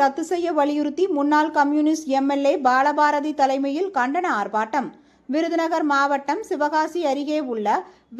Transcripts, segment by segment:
ரத்து செய்ய வலியுறுத்தி முன்னாள் கம்யூனிஸ்ட் எம்எல்ஏ பாலபாரதி தலைமையில் கண்டன ஆர்ப்பாட்டம். விருதுநகர் மாவட்டம் சிவகாசி அருகே உள்ள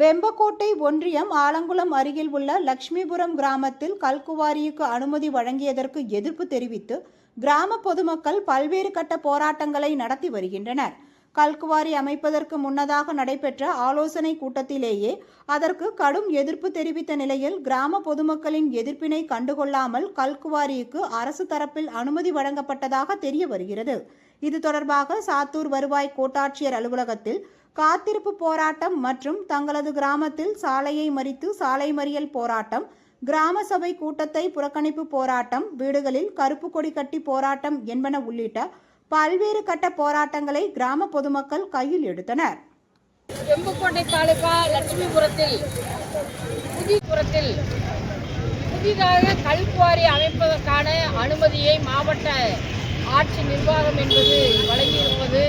வெம்பக்கோட்டை ஒன்றியம் ஆலங்குளம் அருகில் உள்ள லட்சுமிபுரம் கிராமத்தில் கல்குவாரிக்கு அனுமதி வழங்கியதற்கு எதிர்ப்பு தெரிவித்து கிராம பொதுமக்கள் பல்வேறு கட்ட போராட்டங்களை நடத்தி வருகின்றனர். கல்குவாரி அமைப்பதற்கு முன்னதாக நடைபெற்ற ஆலோசனை கூட்டத்திலேயே அதற்கு கடும் எதிர்ப்பு தெரிவித்த நிலையில் கிராம பொதுமக்களின் எதிர்ப்பினை கண்டுகொள்ளாமல் கல்குவாரிக்கு அரசு தரப்பில் அனுமதி வழங்கப்பட்டதாக தெரிய வருகிறது. இது தொடர்பாக சாத்தூர் வருவாய் கோட்டாட்சியர் அலுவலகத்தில் காத்திருப்பு போராட்டம் மற்றும் தங்களது கிராமத்தில் சாலையை மறித்து சாலை மறியல் போராட்டம் கிராம சபை கூட்டத்தை புறக்கணிப்பு போராட்டம் வீடுகளில் கருப்பு கொடி கட்டி போராட்டம் என்பன உள்ளிட்ட பல்வேறு கட்ட போராட்டங்களை கிராம பொதுமக்கள் கையில் எடுத்தனர். செம்புக்கோட்டை தாலுகா லட்சுமிபுரத்தில் புதிபுரத்தில் புதிதாக கல்குவாரி அமைப்பதற்கான அனுமதியை மாவட்ட ஆட்சி நிர்வாகம் என்பது வழங்கியிருப்பது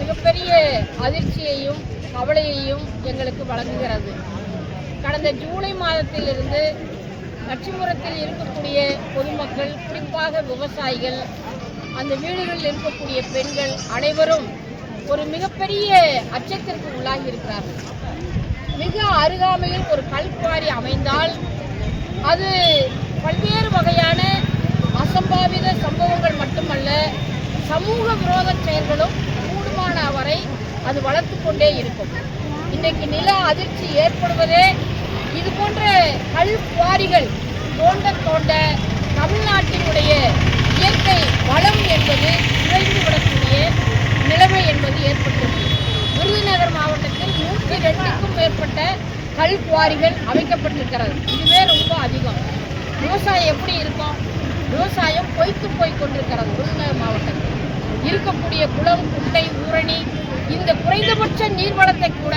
மிகப்பெரிய அதிர்ச்சியையும் கவலையையும் எங்களுக்கு வழங்குகிறது. கடந்த ஜூலை மாதத்திலிருந்து லட்சுமிபுரத்தில் இருக்கக்கூடிய பொதுமக்கள் குறிப்பாக விவசாயிகள் அந்த வீடுகளில் இருக்கக்கூடிய பெண்கள் அனைவரும் ஒரு மிகப்பெரிய அச்சத்திற்கு உள்ளாகி இருக்கிறார்கள். மிக அருகாமையில் ஒரு கல்குவாரி அமைந்தால் அது பல்வேறு வகையான அசம்பாவித சம்பவங்கள் மட்டுமல்ல சமூக விரோத செயல்களும் கூடுமான வரை அது வளர்த்து கொண்டே இருக்கும். இன்றைக்கு நில அதிர்ச்சி ஏற்படுவதே இது போன்ற கல் குவாரிகள் தோண்ட தோண்ட தமிழ்நாட்டினுடைய இயற்கை வளம் என்பது குறைந்து விடக்கூடிய நிலைமை என்பது ஏற்பட்டுள்ளது விருதுநகர் மாவட்டத்தில் நூற்றி ரெண்டுக்கும் மேற்பட்ட கல் குவாரிகள் அமைக்கப்பட்டிருக்கிறது. இதுவே ரொம்ப அதிகம். விவசாயம் எப்படி இருக்கும்? விவசாயம் பொய்த்து போய் கொண்டிருக்கிறது விருதுநகர் மாவட்டத்தில். இருக்கக்கூடிய குளம் குட்டை ஊரணி இந்த குறைந்தபட்ச நீர்வளத்தை கூட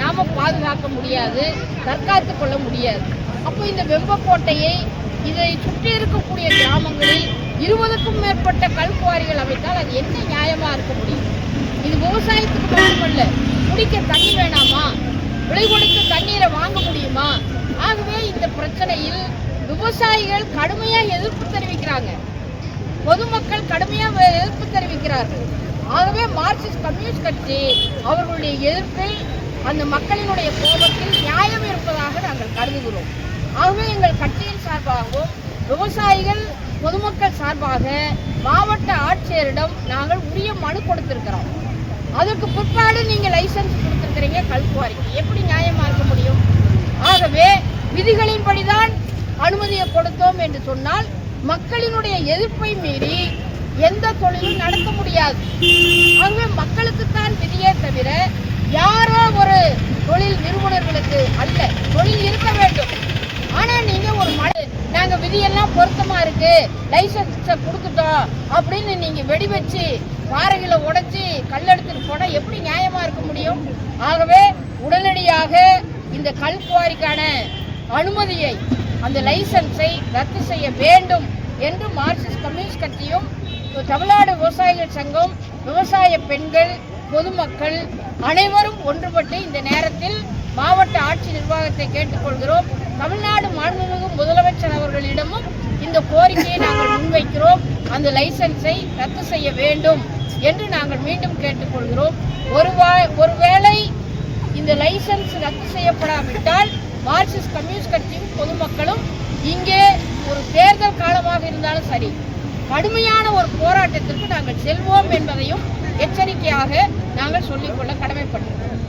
நாம பாதுகாக்க முடியாது தற்காத்து கொள்ள முடியாது. அப்போ இந்த வெம்பக்கோட்டையை இதை சுற்றி இருக்கக்கூடிய கிராமங்களில் இருபதுக்கும் மேற்பட்ட கல்குவாரிகள் அமைத்தால் அது என்ன நியாயமா இருக்க முடியும்? இது விவசாயத்துக்கு மட்டுமல்ல குடிக்க தண்ணி வேணாமா? விலை தண்ணீரை வாங்க முடியுமா? ஆகவே இந்த பிரச்சனையில் விவசாயிகள் கடுமையா எதிர்ப்பு தெரிவிக்கிறாங்க. பொதுமக்கள் கடுமையாக எதிர்ப்பு தெரிவிக்கிறார்கள். ஆகவே மார்க்சிஸ்ட் கம்யூனிஸ்ட் கட்சி அவர்களுடைய எதிர்ப்பில் அந்த மக்களினுடைய கோபத்தில் நியாயம் இருப்பதாக நாங்கள் கருதுகிறோம். ஆகவே எங்கள் கட்சியின் சார்பாகவும் விவசாயிகள் பொதுமக்கள் சார்பாக மாவட்ட ஆட்சியரிடம் நாங்கள் உரிய மனு கொடுத்திருக்கிறோம். அதற்கு பிற்பாடு நீங்கள் லைசன்ஸ் கொடுத்துருக்கிறீங்க கல்குவாரிக்கு எப்படி நியாயமா இருக்க முடியும்? ஆகவே விதிகளின்படிதான் அனுமதியை கொடுத்தோம் என்று சொன்னால் மக்களினுடைய எதிர்ப்பை மீறி எந்த தொழிலும் நடத்த முடியாது. ஆகவே மக்களுக்குத்தான் விதியே தவிர யாரோ ஒரு தொழில் நிறுவனர்களுக்கு அல்ல தொழில் இருக்க வேண்டும். ஆனால் நீங்கள் ஒரு மழை நாங்கள் விதியெல்லாம் பொருத்தமா இருக்கு லைசன்ஸ கொடுத்துட்டோம் அப்படின்னு நீங்க வெடி வச்சு பாறைகளை உடைச்சி கல்லெடுத்துட்டு போனா எப்படி நியாயமா இருக்க முடியும்? ஆகவே உடனடியாக இந்த கல் குவாரிக்கான அனுமதியை அந்த லைசன்ஸை ரத்து செய்ய வேண்டும் என்று மார்க்சிஸ்ட் கம்யூனிஸ்ட் கட்சியும் தமிழ்நாடு விவசாயிகள் சங்கம் விவசாய பெண்கள் பொதுமக்கள் அனைவரும் ஒன்றுபட்டு இந்த நேரத்தில் மாவட்ட ஆட்சி நிர்வாகத்தை கேட்டுக்கொள்கிறோம். தமிழ்நாடு மாண்புமிகு முதலமைச்சர் அவர்களிடமும் இந்த கோரிக்கையை நாங்கள் முன்வைக்கிறோம். அந்த லைசன்ஸை ரத்து செய்ய வேண்டும் என்று நாங்கள் மீண்டும் கேட்டுக்கொள்கிறோம். ஒரு ஒருவேளை இந்த லைசன்ஸ் ரத்து செய்யப்படாவிட்டால் மார்க்சிஸ்ட் கம்யூனிஸ்ட் கட்சியும் பொதுமக்களும் இங்கே ஒரு தேர்தல் காலமாக இருந்தாலும் சரி கடுமையான ஒரு போராட்டத்திற்கு நாங்கள் செல்வோம் என்பதையும் எச்சரிக்கையாக நாங்கள் சொல்லிக்கொள்ள கடமைப்பட்டிருக்கிறோம்